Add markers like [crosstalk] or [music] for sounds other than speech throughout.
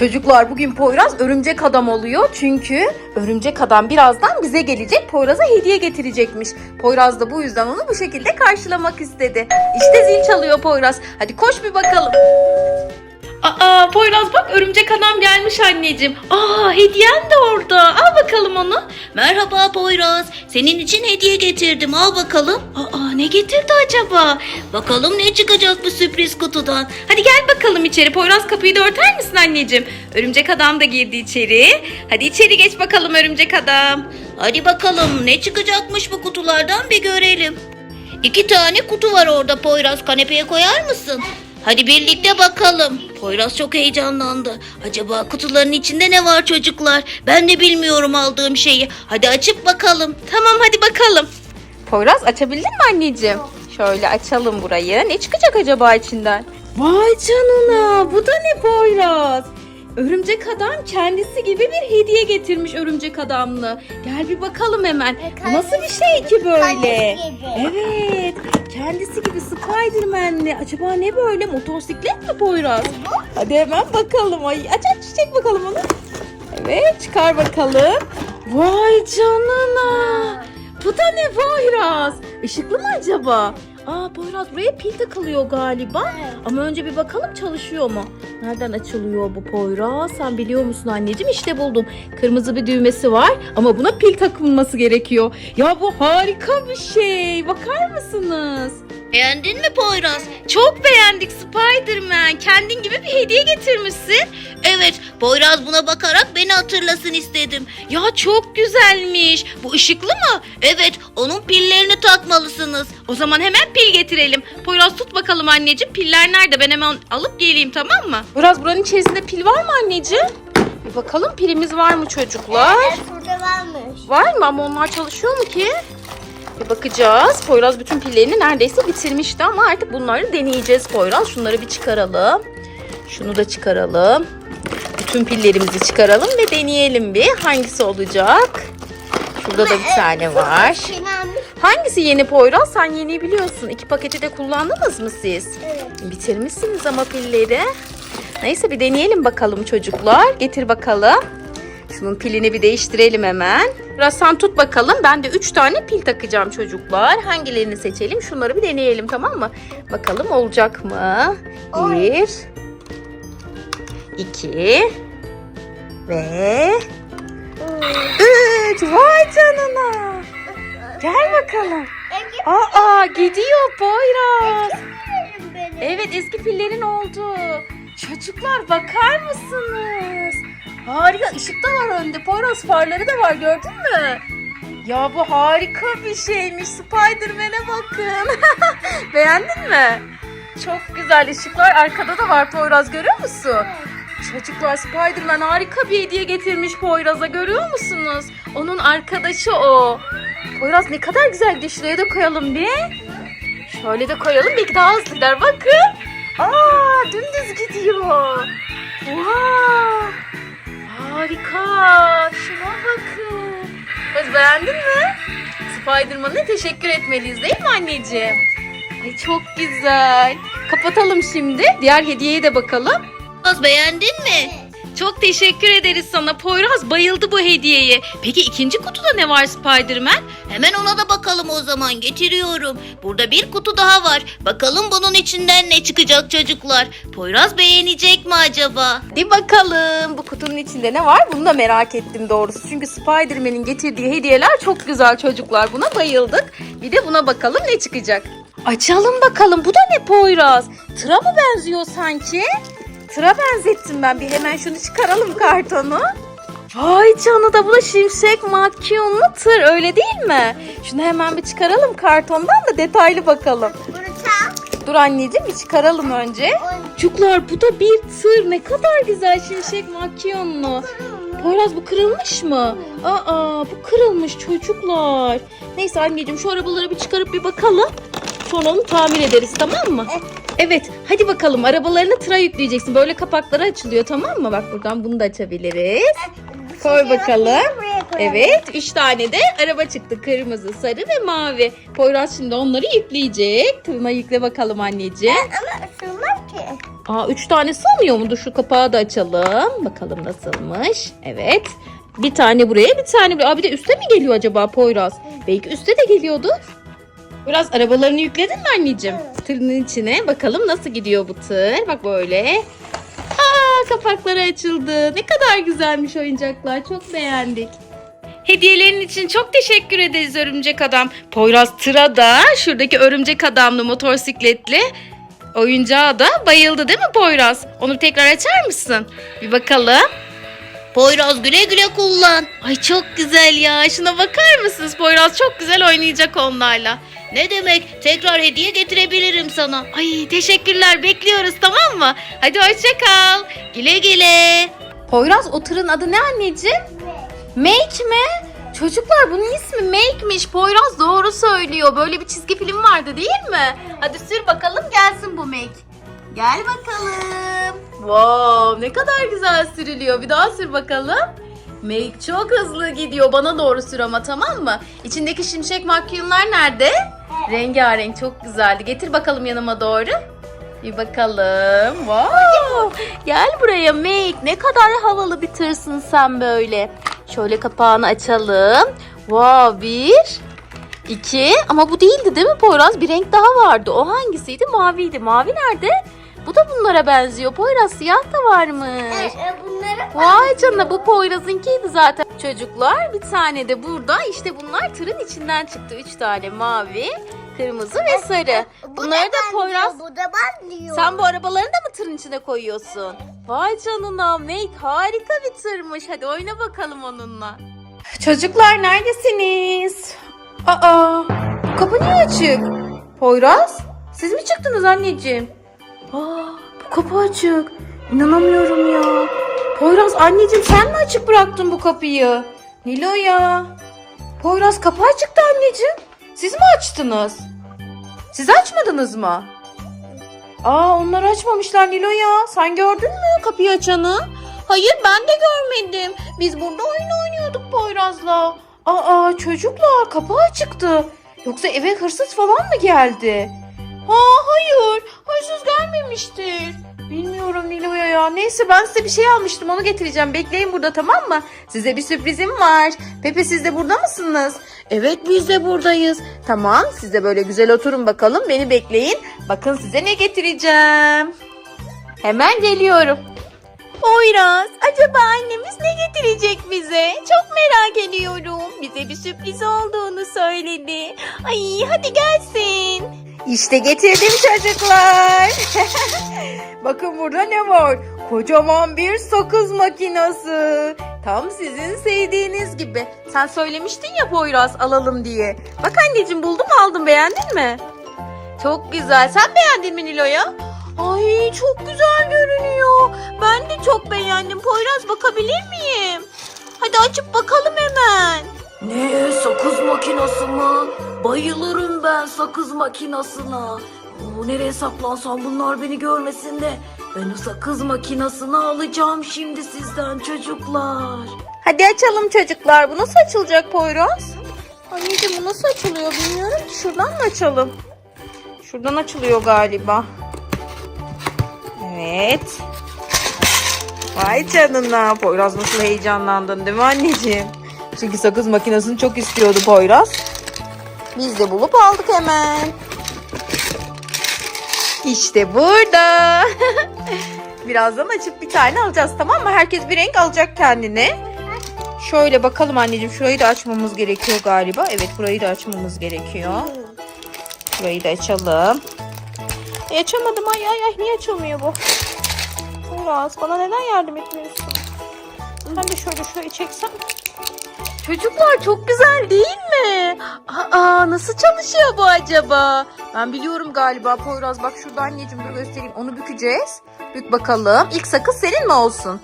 Çocuklar bugün Poyraz örümcek adam oluyor. Çünkü örümcek adam birazdan bize gelecek. Poyraz'a hediye getirecekmiş. Poyraz da bu yüzden onu bu şekilde karşılamak istedi. İşte zil çalıyor Poyraz. Hadi koş bir bakalım. Aa Poyraz bak örümcek adam gelmiş anneciğim. Aa hediyen de orada. Al bakalım onu. Merhaba Poyraz. Senin için hediye getirdim. Al bakalım. Aa ne getirdi acaba? Bakalım ne çıkacak bu sürpriz kutudan. Hadi gel bakalım içeri. Poyraz kapıyı da örter misin anneciğim? Örümcek adam da girdi içeri. Hadi içeri geç bakalım örümcek adam. Hadi bakalım ne çıkacakmış bu kutulardan bir görelim. İki tane kutu var orada Poyraz. Kanepeye koyar mısın? Hadi birlikte bakalım. Poyraz çok heyecanlandı. Acaba kutuların içinde ne var çocuklar? Ben de bilmiyorum aldığım şeyi. Hadi açıp bakalım. Tamam hadi bakalım. Poyraz açabildin mi anneciğim? Şöyle açalım burayı. Ne çıkacak acaba içinden? Vay canına bu da ne Poyraz? Örümcek adam kendisi gibi bir hediye getirmiş örümcek adamlı. Gel bir bakalım hemen. Bu nasıl bir şey ki böyle? Evet. Kendisi gibi Spiderman'li. Acaba ne böyle? Motosiklet mi Poyraz? Hadi hemen bakalım. Ay aç aç çek bakalım onu. Evet çıkar bakalım. Vay canına. Bu da ne Poyraz? Işıklı mı acaba? Aa Poyraz buraya pil takılıyor galiba. Ama önce bir bakalım çalışıyor mu? Nereden açılıyor bu Poyraz? Sen biliyor musun anneciğim? İşte buldum. Kırmızı bir düğmesi var ama buna pil takılması gerekiyor. Ya bu harika bir şey. Bakar mısınız? Beğendin mi Poyraz? Çok beğendik Spiderman. Kendin gibi bir hediye getirmişsin. Evet, Poyraz buna bakarak beni hatırlasın istedim. Ya çok güzelmiş. Bu ışıklı mı? Evet, onun pillerini takmalısınız. O zaman hemen pil getirelim. Poyraz tut bakalım anneciğim. Piller nerede? Ben hemen alıp geleyim tamam mı? Biraz buranın içerisinde pil var mı anneciğim? Bir bakalım pilimiz var mı çocuklar? Burada varmış. Var mı ama onlar çalışıyor mu ki? Bir bakacağız. Poyraz bütün pillerini neredeyse bitirmişti ama artık bunları deneyeceğiz Poyraz. Şunları bir çıkaralım. Şunu da çıkaralım. Bütün pillerimizi çıkaralım ve deneyelim bir. Hangisi olacak? Şurada da bir tane var. Hangisi yeni Poyraz? Sen yeni biliyorsun. İki paketi de kullandınız mı siz? Evet. Bitirmişsiniz ama pilleri. Neyse bir deneyelim bakalım çocuklar. Getir bakalım. Şunun pilini bir değiştirelim hemen. Biraz sen tut bakalım. Ben de 3 tane pil takacağım çocuklar. Hangilerini seçelim? Şunları bir deneyelim tamam mı? Bakalım olacak mı? Bir. iki Ve üç. Vay canına. Gel bakalım. Aa gidiyor Poyraz. Evet eski pillerin oldu. Çocuklar bakar mısınız? Harika ışık da var önde. Poyraz farları da var gördün mü? Ya bu harika bir şeymiş. Spiderman'e bakın. [laughs] Beğendin mi? Çok güzel ışıklar arkada da var Poyraz görüyor musun? Çocuklar Spiderman harika bir hediye getirmiş Poyraz'a görüyor musunuz? Onun arkadaşı o. Poyraz ne kadar güzel gidiyor. Şuraya da koyalım bir. Şöyle de koyalım belki daha hızlı gider. Bakın. Aa dümdüz gidiyor. Wow. Harika. Şuna bakın. Kız beğendin mi? Spiderman'a teşekkür etmeliyiz değil mi anneciğim? Ay çok güzel. Kapatalım şimdi. Diğer hediyeye de bakalım. Poyraz beğendin mi? Çok teşekkür ederiz sana. Poyraz bayıldı bu hediyeye. Peki ikinci kutuda ne var Spiderman? Hemen ona da bakalım o zaman getiriyorum. Burada bir kutu daha var. Bakalım bunun içinden ne çıkacak çocuklar. Poyraz beğenecek mi acaba? Hadi bakalım bu kutunun içinde ne var? Bunu da merak ettim doğrusu. Çünkü Spider-Man'in getirdiği hediyeler çok güzel çocuklar. Buna bayıldık. Bir de buna bakalım ne çıkacak. Açalım bakalım. Bu da ne Poyraz? Tıra mı benziyor sanki? Tıra benzettim ben. Bir hemen şunu çıkaralım kartonu. Vay canına da bu da şimşek makyonlu tır öyle değil mi? Şunu hemen bir çıkaralım kartondan da detaylı bakalım. Dur anneciğim bir çıkaralım önce. Çocuklar bu da bir tır. Ne kadar güzel şimşek makyonlu. Poyraz bu kırılmış mı? Aa bu kırılmış çocuklar. Neyse anneciğim şu arabaları bir çıkarıp bir bakalım. Sonra onu tamir ederiz tamam mı? Evet hadi bakalım arabalarını tıra yükleyeceksin. Böyle kapakları açılıyor tamam mı? Bak buradan bunu da açabiliriz. Koy bakalım. Evet, üç tane de araba çıktı. Kırmızı, sarı ve mavi. Poyraz şimdi onları yükleyecek. Tırna yükle bakalım anneciğim. Ama ısırmaz ki. Aa, üç tane sığmıyor mu? Dur şu kapağı da açalım. Bakalım nasılmış. Evet. Bir tane buraya, bir tane buraya. Aa, bir de üste mi geliyor acaba Poyraz? Belki üste de geliyordur. Biraz arabalarını yükledin mi anneciğim? Tırın içine. Bakalım nasıl gidiyor bu tır. Bak böyle. Aa, kapakları açıldı. Ne kadar güzelmiş oyuncaklar. Çok beğendik. Hediyelerin için çok teşekkür ederiz Örümcek Adam. Poyraz tıra da şuradaki Örümcek Adamlı motosikletli oyuncağa da bayıldı değil mi Poyraz? Onu tekrar açar mısın? Bir bakalım. Poyraz güle güle kullan. Ay çok güzel ya. Şuna bakar mısınız? Poyraz çok güzel oynayacak onlarla. Ne demek? Tekrar hediye getirebilirim sana. Ay teşekkürler. Bekliyoruz tamam mı? Hadi hoşça kal. Güle güle. Poyraz o adı ne anneciğim? Make mi? Çocuklar bunun ismi Make'miş. Poyraz doğru söylüyor. Böyle bir çizgi film vardı değil mi? Hadi sür bakalım gelsin bu Make. Gel bakalım. Wow ne kadar güzel sürülüyor. Bir daha sür bakalım. Make çok hızlı gidiyor. Bana doğru sür ama tamam mı? İçindeki şimşek makyonlar nerede? Rengarenk çok güzeldi. Getir bakalım yanıma doğru. Bir bakalım. Wow. Gel buraya Make. Ne kadar havalı bir tırsın sen böyle. Şöyle kapağını açalım. Wow bir. iki. Ama bu değildi değil mi Poyraz? Bir renk daha vardı. O hangisiydi? Maviydi. Mavi nerede? Bu da bunlara benziyor. Poyraz siyah da varmış. E, bunları Vay canına bu Poyraz'ınkiydi zaten. Çocuklar bir tane de burada. İşte bunlar tırın içinden çıktı. Üç tane mavi, kırmızı ve sarı. Bunları da Poyraz Bu da ben diyor. sen bu arabaları da mı tırın içine koyuyorsun? Vay canına Make harika bir tırmış. Hadi oyna bakalım onunla. Çocuklar neredesiniz? Aa bu kapı niye açık? Poyraz siz mi çıktınız anneciğim? Aa bu kapı açık. İnanamıyorum ya. Poyraz anneciğim sen mi açık bıraktın bu kapıyı? Nilo ya. Poyraz kapı açıktı anneciğim. Siz mi açtınız? Siz açmadınız mı? Aa onlar açmamışlar Nilo ya. Sen gördün mü kapıyı açanı? Hayır ben de görmedim. Biz burada oyun oynuyorduk Poyraz'la. Aa çocuklar kapı açıktı. Yoksa eve hırsız falan mı geldi? Ha hayır hırsız gelmemiştir. Bilmiyorum Nilo'ya ya. Neyse ben size bir şey almıştım onu getireceğim. Bekleyin burada tamam mı? Size bir sürprizim var. Pepe siz de burada mısınız? Evet biz de buradayız. Tamam siz de böyle güzel oturun bakalım. Beni bekleyin. Bakın size ne getireceğim. Hemen geliyorum. Poyraz, acaba annemiz ne getirecek bize? Çok merak ediyorum. Bize bir sürpriz olduğunu söyledi. Ay hadi gelsin. İşte getirdim çocuklar. [laughs] Bakın burada ne var? Kocaman bir sakız makinesi. Tam sizin sevdiğiniz gibi. Sen söylemiştin ya Poyraz alalım diye. Bak anneciğim buldum aldım beğendin mi? Çok güzel. Sen beğendin mi Nilo'ya? Ay çok güzel görünüyor. Ben de çok beğendim. Poyraz bakabilir miyim? Hadi açıp bakalım hemen. Ne sakız makinası mı? Bayılırım ben sakız makinasına. Oo, nereye saklansam bunlar beni görmesin de. Ben o sakız makinasını alacağım şimdi sizden çocuklar. Hadi açalım çocuklar. Bu nasıl açılacak Poyraz? Anneciğim bu nasıl açılıyor bilmiyorum ki. Şuradan mı açalım? Şuradan açılıyor galiba. Evet. Vay canına. Poyraz nasıl heyecanlandın değil mi anneciğim? Çünkü sakız makinesini çok istiyordu Poyraz. Biz de bulup aldık hemen. İşte burada. [laughs] Birazdan açıp bir tane alacağız tamam mı? Herkes bir renk alacak kendine. Şöyle bakalım anneciğim şurayı da açmamız gerekiyor galiba. Evet burayı da açmamız gerekiyor. Burayı da açalım. E, açamadım ay ay ay niye açılmıyor bu? Biraz bana neden yardım etmiyorsun? Ben de şöyle şurayı çeksem. Çocuklar çok güzel değil mi? Aa nasıl çalışıyor bu acaba? Ben biliyorum galiba Poyraz bak şurada anneciğim dur göstereyim. Onu bükeceğiz. Bük bakalım. İlk sakız senin mi olsun?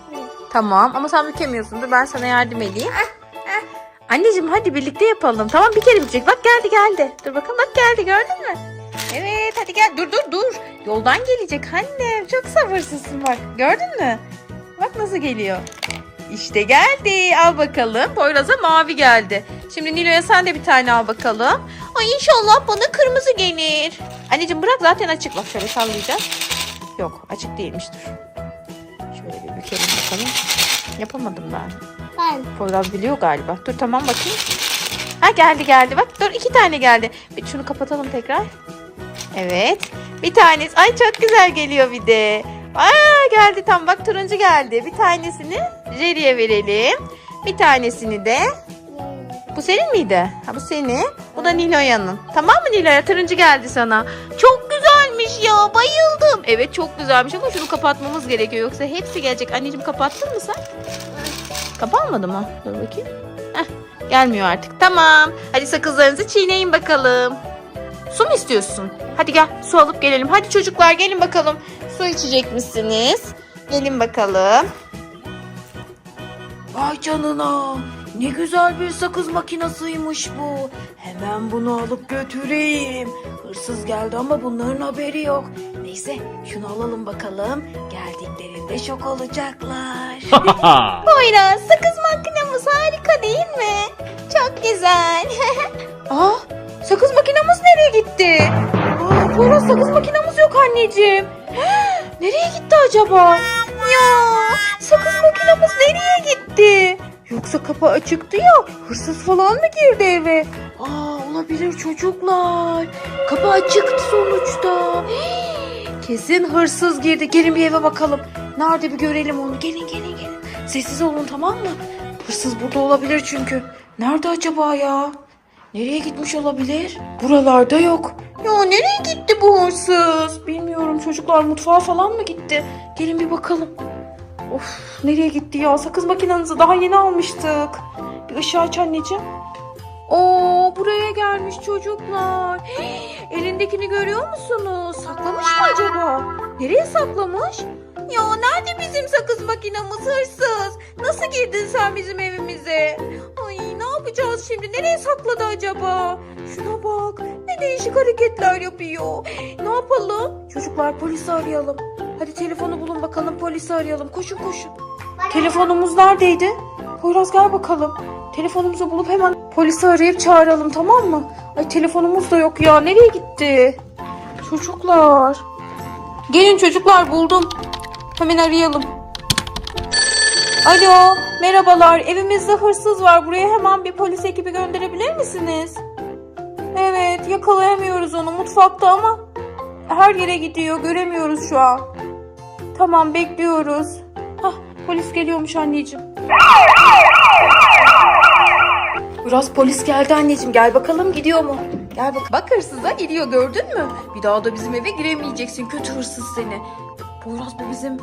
Tamam ama sen bükemiyorsun. Dur ben sana yardım edeyim. Anneciğim hadi birlikte yapalım. Tamam bir kere bükecek. Bak geldi geldi. Dur bakalım bak geldi gördün mü? Evet hadi gel. Dur dur dur. Yoldan gelecek annem. Çok sabırsızsın bak. Gördün mü? Bak nasıl geliyor. İşte geldi. Al bakalım. Poyraz'a mavi geldi. Şimdi Nilo'ya sen de bir tane al bakalım. Ay inşallah bana kırmızı gelir. Anneciğim bırak zaten açık. Bak şöyle sallayacağız. Yok açık değilmiş dur. Şöyle bir bükelim bakalım. Yapamadım ben. Ben. Poyraz biliyor galiba. Dur tamam bakayım. Ha geldi geldi bak. Dur iki tane geldi. Bir şunu kapatalım tekrar. Evet. Bir tanesi. Ay çok güzel geliyor bir de. Aa geldi tam bak turuncu geldi. Bir tanesini Jerry'e verelim. Bir tanesini de bu senin miydi? Ha bu senin. Bu da Nilo'yanın. Tamam mı Nilo'ya? Turuncu geldi sana. Çok güzelmiş ya. Bayıldım. Evet çok güzelmiş ama şunu kapatmamız gerekiyor. Yoksa hepsi gelecek. Anneciğim kapattın mı sen? Kapanmadı mı? Dur bakayım. Heh, gelmiyor artık. Tamam. Hadi sakızlarınızı çiğneyin bakalım. Su mu istiyorsun? Hadi gel su alıp gelelim. Hadi çocuklar gelin bakalım. Su içecek misiniz? Gelin bakalım. Vay canına. Ne güzel bir sakız makinasıymış bu. Hemen bunu alıp götüreyim. Hırsız geldi ama bunların haberi yok. Neyse şunu alalım bakalım. Geldiklerinde şok olacaklar. [laughs] [laughs] Poyraz sakız makinamız harika değil mi? Çok güzel. [laughs] Aa, sakız makinamız gitti? Aa, sakız makinamız yok anneciğim. [gasps] nereye gitti acaba? Ya sakız makinamız nereye gitti? Yoksa kapı açıktı ya hırsız falan mı girdi eve? Aa olabilir çocuklar. Kapı açıktı sonuçta. [gasps] Kesin hırsız girdi. Gelin bir eve bakalım. Nerede bir görelim onu. Gelin gelin gelin. Sessiz olun tamam mı? Hırsız burada olabilir çünkü. Nerede acaba ya? Nereye gitmiş olabilir? Buralarda yok. Ya nereye gitti bu hırsız? Bilmiyorum çocuklar mutfağa falan mı gitti? Gelin bir bakalım. Of nereye gitti ya? Sakız makinenizi daha yeni almıştık. Bir ışığı aç anneciğim. Oo buraya gelmiş çocuklar. [gasps] Elindekini görüyor musunuz? Saklamış mı acaba? Nereye saklamış? Ya nerede bizim sakız makinamız hırsız? Nasıl girdin sen bizim evimize? Ay yapacağız şimdi? Nereye sakladı acaba? Şuna bak. Ne değişik hareketler yapıyor. Ne yapalım? Çocuklar polisi arayalım. Hadi telefonu bulun bakalım polisi arayalım. Koşun koşun. Telefonumuz neredeydi? Poyraz gel bakalım. Telefonumuzu bulup hemen polisi arayıp çağıralım tamam mı? Ay telefonumuz da yok ya. Nereye gitti? Çocuklar. Gelin çocuklar buldum. Hemen arayalım. Alo, merhabalar. Evimizde hırsız var. Buraya hemen bir polis ekibi gönderebilir misiniz? Evet, yakalayamıyoruz onu mutfakta ama her yere gidiyor. Göremiyoruz şu an. Tamam, bekliyoruz. Hah, polis geliyormuş anneciğim. Biraz polis geldi anneciğim. Gel bakalım gidiyor mu? Gel bak. Bak hırsıza gidiyor gördün mü? Bir daha da bizim eve giremeyeceksin. Kötü hırsız seni. Poyraz bu bizim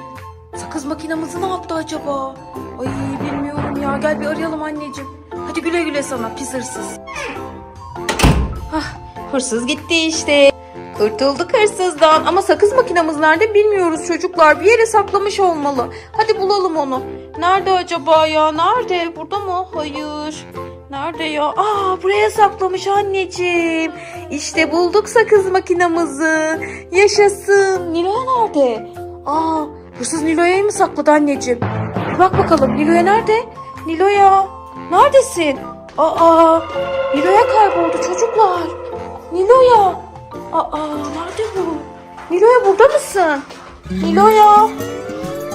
sakız makinamızı ne yaptı acaba? Ay bilmiyorum ya. Gel bir arayalım anneciğim. Hadi güle güle sana pis hırsız. Hah, hırsız gitti işte. Kurtulduk hırsızdan ama sakız makinamız nerede bilmiyoruz çocuklar. Bir yere saklamış olmalı. Hadi bulalım onu. Nerede acaba ya? Nerede? Burada mı? Hayır. Nerede ya? Aa buraya saklamış anneciğim. İşte bulduk sakız makinamızı. Yaşasın. Nilo'ya nerede? Aa hırsız Nilo'ya mı sakladı anneciğim? Bak bakalım Nilo'ya nerede? Nilo'ya neredesin? Aa Nilo'ya kayboldu çocuklar. Nilo'ya. Aa nerede bu? Nilo'ya burada mısın? Nilo'ya.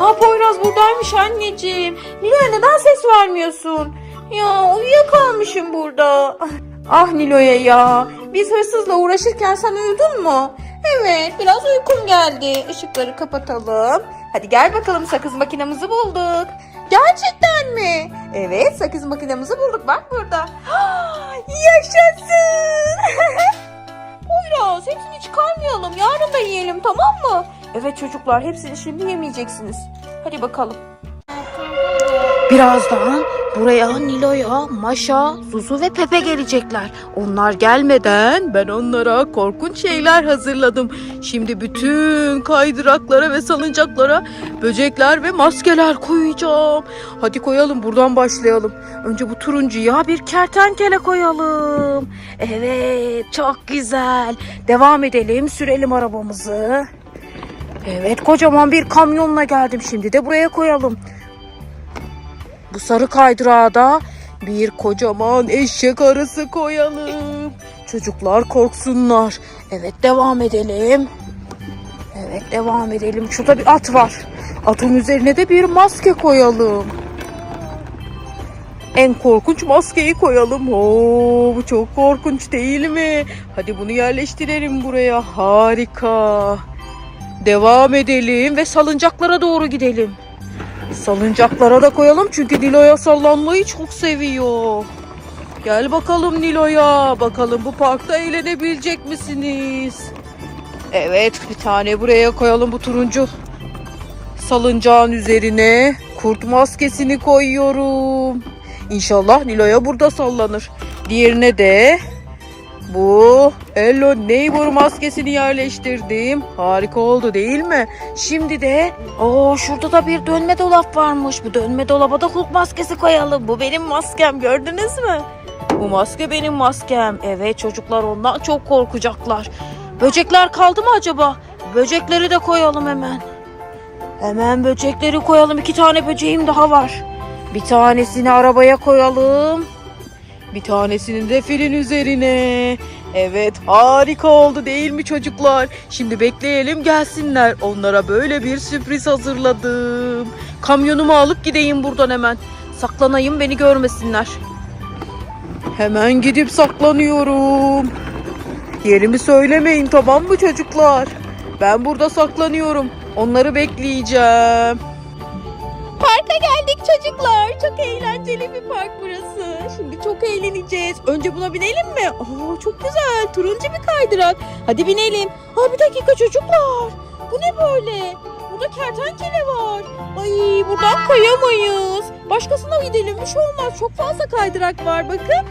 Aa Poyraz buradaymış anneciğim. Nilo'ya neden ses vermiyorsun? Ya uyuyakalmışım burada. Ah Nilo'ya ya. Biz hırsızla uğraşırken sen uyudun mu? Evet biraz uykum geldi. Işıkları kapatalım. Hadi gel bakalım sakız makinamızı bulduk. Gerçekten mi? Evet sakız makinamızı bulduk bak burada. [gasps] Yaşasın. [laughs] Poyraz hepsini çıkarmayalım. Yarın da yiyelim tamam mı? Evet çocuklar hepsini şimdi yemeyeceksiniz. Hadi bakalım. Birazdan buraya Nilo'ya, Maşa, Zuzu ve Pepe gelecekler. Onlar gelmeden ben onlara korkunç şeyler hazırladım. Şimdi bütün kaydıraklara ve salıncaklara böcekler ve maskeler koyacağım. Hadi koyalım buradan başlayalım. Önce bu turuncuya bir kertenkele koyalım. Evet çok güzel. Devam edelim sürelim arabamızı. Evet kocaman bir kamyonla geldim. Şimdi de buraya koyalım. Bu sarı kaydırağa da bir kocaman eşek arısı koyalım. Çocuklar korksunlar. Evet devam edelim. Evet devam edelim. Şurada bir at var. Atın üzerine de bir maske koyalım. En korkunç maskeyi koyalım. Oo, bu çok korkunç değil mi? Hadi bunu yerleştirelim buraya. Harika. Devam edelim ve salıncaklara doğru gidelim. Salıncaklara da koyalım çünkü Nilo'ya sallanmayı çok seviyor. Gel bakalım Nilo'ya. Bakalım bu parkta eğlenebilecek misiniz? Evet bir tane buraya koyalım bu turuncu salıncağın üzerine kurt maskesini koyuyorum. İnşallah Nilo'ya burada sallanır. Diğerine de bu Hello Neighbor maskesini yerleştirdim. Harika oldu değil mi? Şimdi de o şurada da bir dönme dolap varmış. Bu dönme dolaba da Hulk maskesi koyalım. Bu benim maskem gördünüz mü? Bu maske benim maskem. Evet çocuklar ondan çok korkacaklar. Böcekler kaldı mı acaba? Böcekleri de koyalım hemen. Hemen böcekleri koyalım. İki tane böceğim daha var. Bir tanesini arabaya koyalım. Bir tanesini de filin üzerine. Evet harika oldu değil mi çocuklar? Şimdi bekleyelim gelsinler. Onlara böyle bir sürpriz hazırladım. Kamyonumu alıp gideyim buradan hemen. Saklanayım beni görmesinler. Hemen gidip saklanıyorum. Yerimi söylemeyin tamam mı çocuklar? Ben burada saklanıyorum. Onları bekleyeceğim. Parka geldik çocuklar. Çok eğlenceli bir park burası. Şimdi çok eğleneceğiz. Önce buna binelim mi? Aa çok güzel. Turuncu bir kaydırak. Hadi binelim. Ha bir dakika çocuklar. Bu ne böyle? Burada kertenkele var. Ay buradan kayamayız. Başkasına gidelim. Bir şey olmaz. Çok fazla kaydırak var bakın.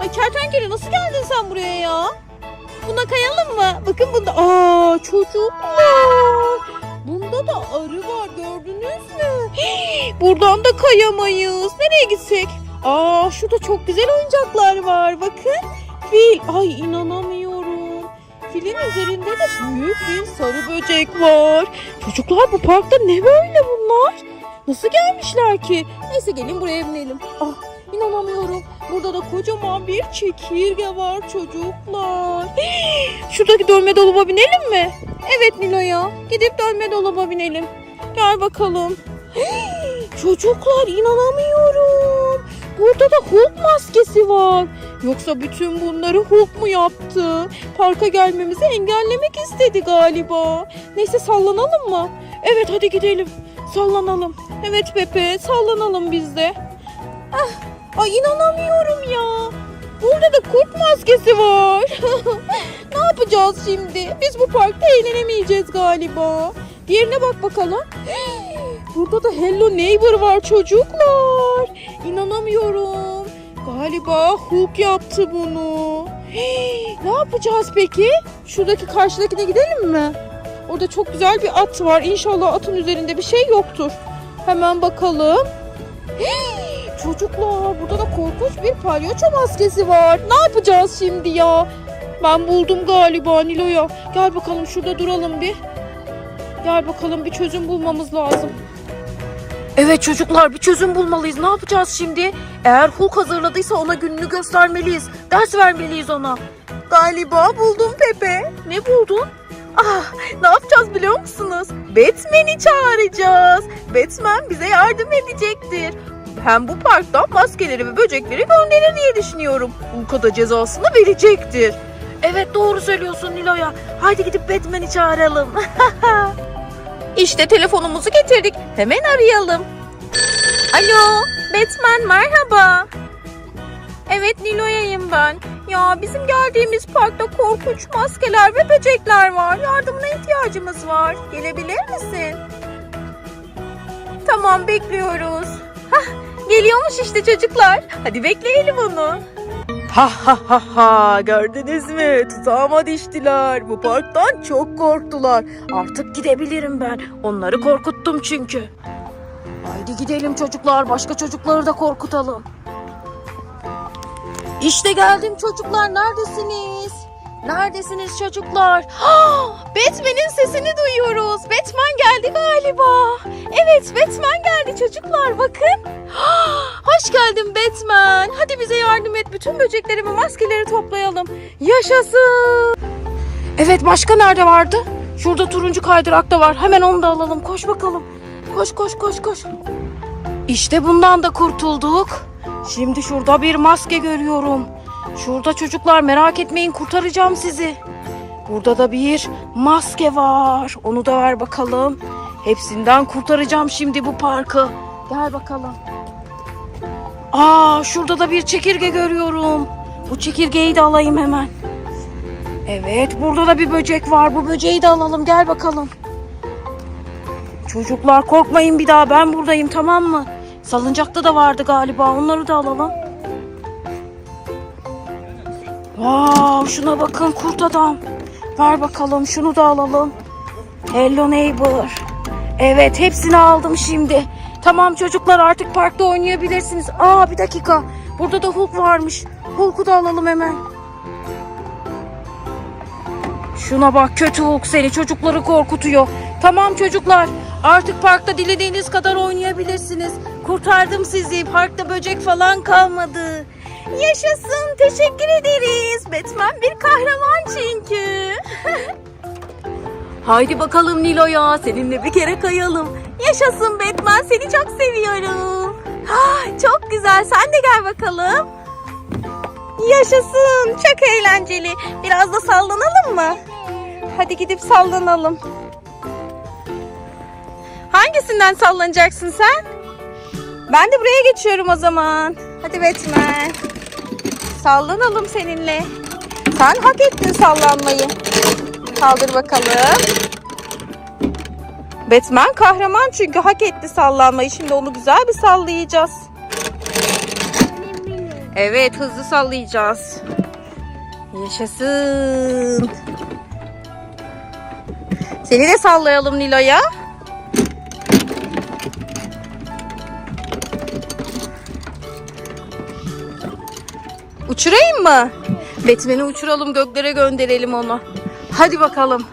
Ay kertenkele nasıl geldin sen buraya ya? Buna kayalım mı? Bakın bunda. Aa çocuklar. Bunda da arı var gördünüz mü? Hii, Buradan da kayamayız. Nereye gitsek? Aa şurada çok güzel oyuncaklar var. Bakın. Fil. Ay inanamıyorum. Filin üzerinde de büyük bir sarı böcek var. Çocuklar bu parkta ne böyle bunlar? Nasıl gelmişler ki? Neyse gelin buraya binelim. Ah inanamıyorum. Burada da kocaman bir çekirge var çocuklar. [gasps] Hii, Şuradaki dönme dolaba binelim mi? Evet Nilo'ya. Gidip dönme dolaba binelim. Gel bakalım. [gasps] Çocuklar inanamıyorum. Burada da Hulk maskesi var. Yoksa bütün bunları Hulk mu yaptı? Parka gelmemizi engellemek istedi galiba. Neyse sallanalım mı? Evet hadi gidelim. Sallanalım. Evet Pepe sallanalım biz de. Ah, ay inanamıyorum ya. Burada da kurt maskesi var. [laughs] ne yapacağız şimdi? Biz bu parkta eğlenemeyeceğiz galiba. Diğerine bak bakalım. [gasps] Burada da Hello Neighbor var çocuklar. İnanamıyorum. Galiba Hulk yaptı bunu. ne yapacağız peki? Şuradaki karşıdakine gidelim mi? Orada çok güzel bir at var. İnşallah atın üzerinde bir şey yoktur. Hemen bakalım. Çocuklar burada da korkunç bir palyaço maskesi var. Ne yapacağız şimdi ya? Ben buldum galiba Nilo'ya. Gel bakalım şurada duralım bir. Gel bakalım bir çözüm bulmamız lazım. Evet çocuklar bir çözüm bulmalıyız. Ne yapacağız şimdi? Eğer Hulk hazırladıysa ona gününü göstermeliyiz. Ders vermeliyiz ona. Galiba buldum Pepe. Ne buldun? Ah, ne yapacağız biliyor musunuz? Batman'i çağıracağız. Batman bize yardım edecektir. Hem bu parktan maskeleri ve böcekleri gönderir diye düşünüyorum. Hulk'a da cezasını verecektir. Evet doğru söylüyorsun Nilo'ya. Haydi gidip Batman'i çağıralım. [laughs] işte telefonumuzu getirdik. Hemen arayalım. Alo, Batman merhaba. Evet Nilo'yayım ben. Ya bizim geldiğimiz parkta korkunç maskeler ve böcekler var. Yardımına ihtiyacımız var. Gelebilir misin? Tamam bekliyoruz. Hah, geliyormuş işte çocuklar. Hadi bekleyelim onu. Ha ha ha ha gördünüz mü? Tutağıma düştüler. Bu parktan çok korktular. Artık gidebilirim ben. Onları korkuttum çünkü. Haydi gidelim çocuklar. Başka çocukları da korkutalım. İşte geldim çocuklar. Neredesiniz? Neredesiniz çocuklar? Ah, Batman'in sesini duyuyoruz. Batman geldi galiba. Evet Batman geldi çocuklar bakın. Ah, Hoş geldin Batman. Hadi bize yardım et. Bütün böcekleri ve maskeleri toplayalım. Yaşasın. Evet başka nerede vardı? Şurada turuncu kaydırak da var. Hemen onu da alalım. Koş bakalım. Koş koş koş koş. İşte bundan da kurtulduk. Şimdi şurada bir maske görüyorum. Şurada çocuklar merak etmeyin kurtaracağım sizi. Burada da bir maske var. Onu da ver bakalım. Hepsinden kurtaracağım şimdi bu parkı. Gel bakalım. Aa şurada da bir çekirge görüyorum. Bu çekirgeyi de alayım hemen. Evet burada da bir böcek var. Bu böceği de alalım. Gel bakalım. Çocuklar korkmayın bir daha ben buradayım tamam mı? Salıncakta da vardı galiba onları da alalım. Wow, şuna bakın kurt adam. Ver bakalım şunu da alalım. Hello neighbor. Evet hepsini aldım şimdi. Tamam çocuklar artık parkta oynayabilirsiniz. Aa bir dakika. Burada da Hulk varmış. Hulk'u da alalım hemen. Şuna bak kötü Hulk seni çocukları korkutuyor. Tamam çocuklar artık parkta dilediğiniz kadar oynayabilirsiniz. Kurtardım sizi parkta böcek falan kalmadı. Yaşasın teşekkür ederiz. Batman bir kahraman çünkü. [laughs] Haydi bakalım Nilo'ya seninle bir kere kayalım. Yaşasın Batman seni çok seviyorum. Ah, çok güzel sen de gel bakalım. Yaşasın çok eğlenceli. Biraz da sallanalım mı? Hadi gidip sallanalım. Hangisinden sallanacaksın sen? Ben de buraya geçiyorum o zaman. Hadi Batman. Sallanalım seninle. Sen hak ettin sallanmayı. Kaldır bakalım. Batman kahraman çünkü hak etti sallanmayı. Şimdi onu güzel bir sallayacağız. Evet hızlı sallayacağız. Yaşasın. Seni de sallayalım Nilo'ya. Uçurayım mı? Batman'i uçuralım göklere gönderelim onu. Hadi bakalım.